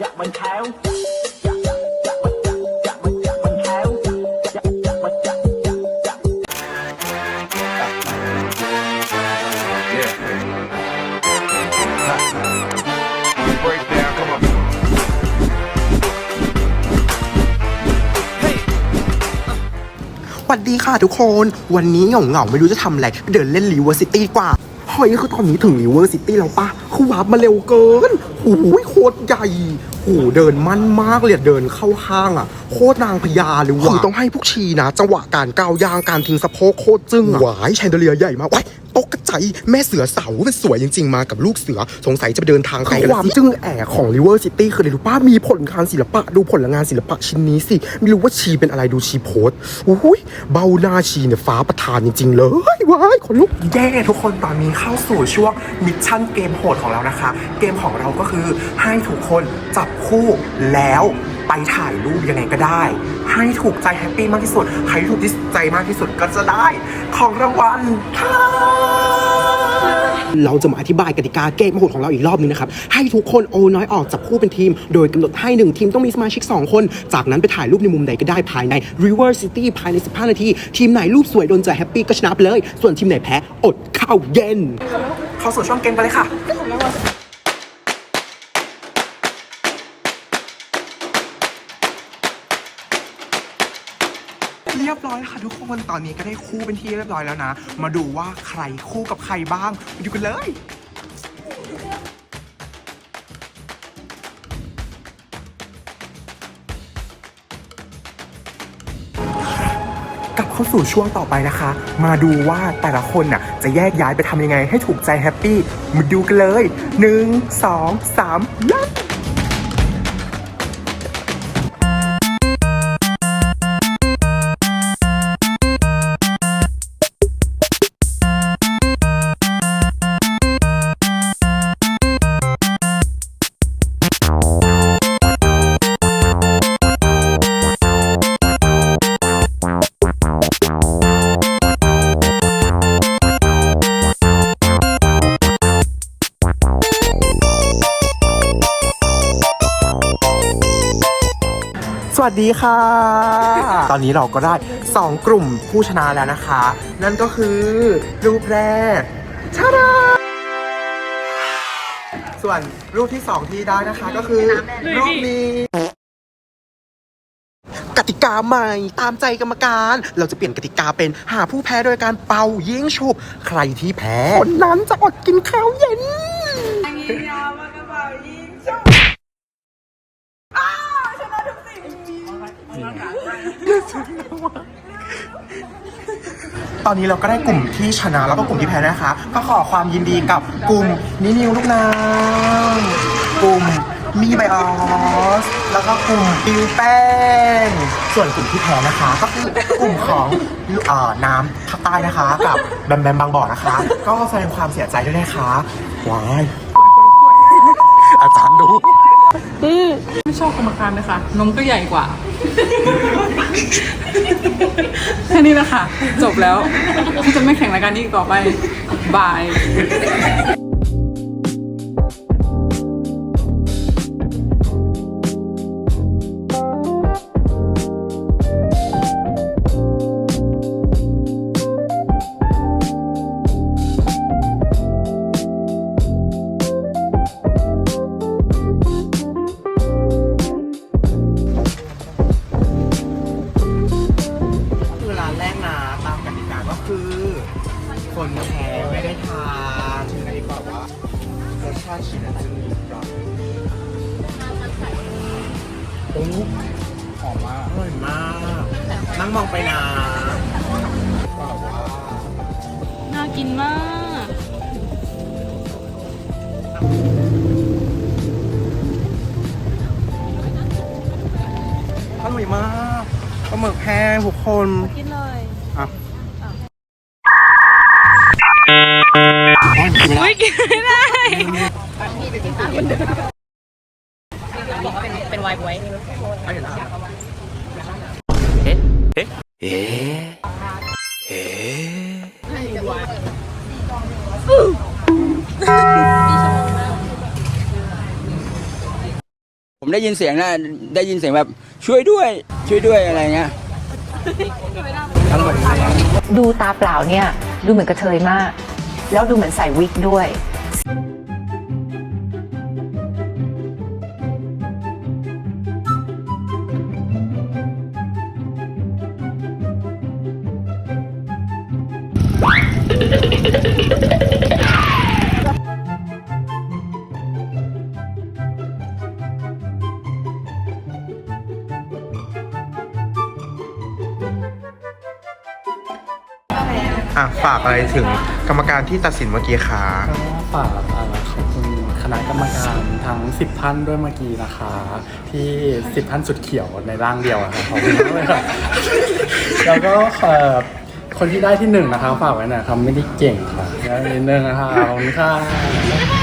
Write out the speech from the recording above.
อยากมันแถวสวัสดีค่ะทุกคน วันนี้เหงาเหงาๆไม่รู้จะทำอะไร เดินเล่นริเวอร์ซิตี้กว่า เฮ้ยคือตอนนี้ถึงริเวอร์ซิตี้แล้วปะคือวาร์ปมาเร็วเกิน โอ้โหโคตรใหญ่โอ้โหเดินมั่นมากเลยอะเดินเข้าห้างอะ โคตรนางพญาเลยว่ะคือต้องให้พวกชีนะ จังหวะการก้าวยางการทิ้งสะโพกโคตรจึ้งอะหวายแชนเดอเลียร์ใหญ่มากว้าย ตกกระใจแม่เสือเสามันสวยจริง ๆ มากับลูกเสือสงสัยจะไปเดินทางไกลความจึ้งแอบของริเวอร์ซิตี้คืออะไรรู้ป้ามีผลงานศิลปะดูผลงานศิลปะชิ้นนี้สิไม่รู้ว่าชีเป็นอะไรดูชีโพสอุ้ยเบ้าหน้าชีเนี่ยฟ้าประทานจริง ๆ เลยว้ายขนลุกแย่ทุกคนตอนนี้เข้าสู่ช่วงมิชชั่นเกมโหดของเรานะคะ เกมของเราก็คือให้ทุกคนจับคู่แล้ว ไปถ่ายรูปยังไงก็ได้ ให้ถูกใจแฮปปี้มากที่สุดใครที่ถูกใจมากที่สุดก็จะได้ ของรางวัลค่ะเราจะมาอธิบายกติกาเกมโหดของเราอีกรอบนึงนะครับ ให้ทุกคนโอน้อยออกจับคู่เป็นทีม โดยกำหนดให้ 1 ทีมต้องมีสมาชิก 2 คน จากนั้นไปถ่ายรูปในมุมใดก็ได้ภายใน River City ภายใน 15 นาที ทีมไหนรูปสวยโดนใจแฮปปี้ก็ชนะไปเลย ส่วนทีมไหนแพ้ อดข้าวเย็น เข้าสู่ช่วงเกมกันเลยค่ะ เรียบร้อยค่ะทุกคนตอนนี้ก็ได้คู่เป็นที่เรียบร้อยแล้วนะ มาดูว่าใครคู่กับใครบ้างไปดูกันเลยกลับเข้าสู่ช่วงต่อไปนะคะ มาดูว่าแต่ละคนน่ะจะแยกย้ายไปทำยังไงให้ถูกใจแฮปปี้ มาดูกันเลย 1 2 3เริ่ วัสดีค่ะ ตอนนี้เราก็ได้ 2 กลุ่มผู้ชนะแล้วนะคะ นั่นก็คือรูปแรกชาดาส่วนรูปที่ 2 ที่ได้นะคะก็คือ รูปนี้ กติกาใหม่ตามใจกรรมการ เราจะเปลี่ยนกติกาเป็นหาผู้แพ้โดยการเป่ายิงฉุบ ใครที่แพ้ คนนั้นจะอดกินข้าวเย็น ตอนนี้เราก็ได้กลุ่มที่ชนะแล้วก็กลุ่มที่แพ้นะคะ ก็ขอความยินดีกับกลุ่มนินิวลูกน้ำกลุ่มมีไบออส แล้วก็กลุ่มปิวแป้ง ส่วนกลุ่มที่แพ้นะคะ ก็คือกลุ่มของเอ่อน้ำภาคใต้นะคะ กับแบมแบมบางบ่อนะคะ ก็แสดงความเสียใจด้วยนะคะว้ายอาจารย์ดู ไม่ชอบกรรมการเลยค่ะนมก็ใหญ่กว่า แค่นี้แหละค่ะ จบแล้วที่จะไม่แข่งรายการนี้อีกต่อไปบาย คือคนแพ้ไม่ได้ทานถึงได้บอกว่ารสชาติชิ้นจะมีรือเปล่าโอ้หอมมากอร่อยมาก นั่งมองไปนะบอกว่าน่ากินมากอร่อยมากปลาหมึกแห้งทุกคน กินเลยอะ ยกินไม่ได้เป็นไวน์ไว้ผมผมได้ยินเสียงนะได้ยินเสียงแบบช่วยด้วย ช่วยด้วยอะไรเงี้ยดูตาเปล่าเนี่ย ดูเหมือนกระเทยมาก แล้วดูเหมือนใส่วิกด้วย อะฝากอะไรถึงกรรมการที่ตัดสินเมื่อกี้คะก็ฝากเอ่อขอบคุณคณะกรรมการทั้ง 10 ท่านด้วยเมื่อกี้นะคะ ที่ 10 ท่านสุดเขียวในร่างเดียวอะครับขอบคุณมากเลยครับแล้วก็เอ่อคนที่ได้ที่หนึ่งนะคะฝากไว้หน่อยครับไม่ได้เก่งค่ะแล้นิดนึงนะคะขอบคุณค่ะ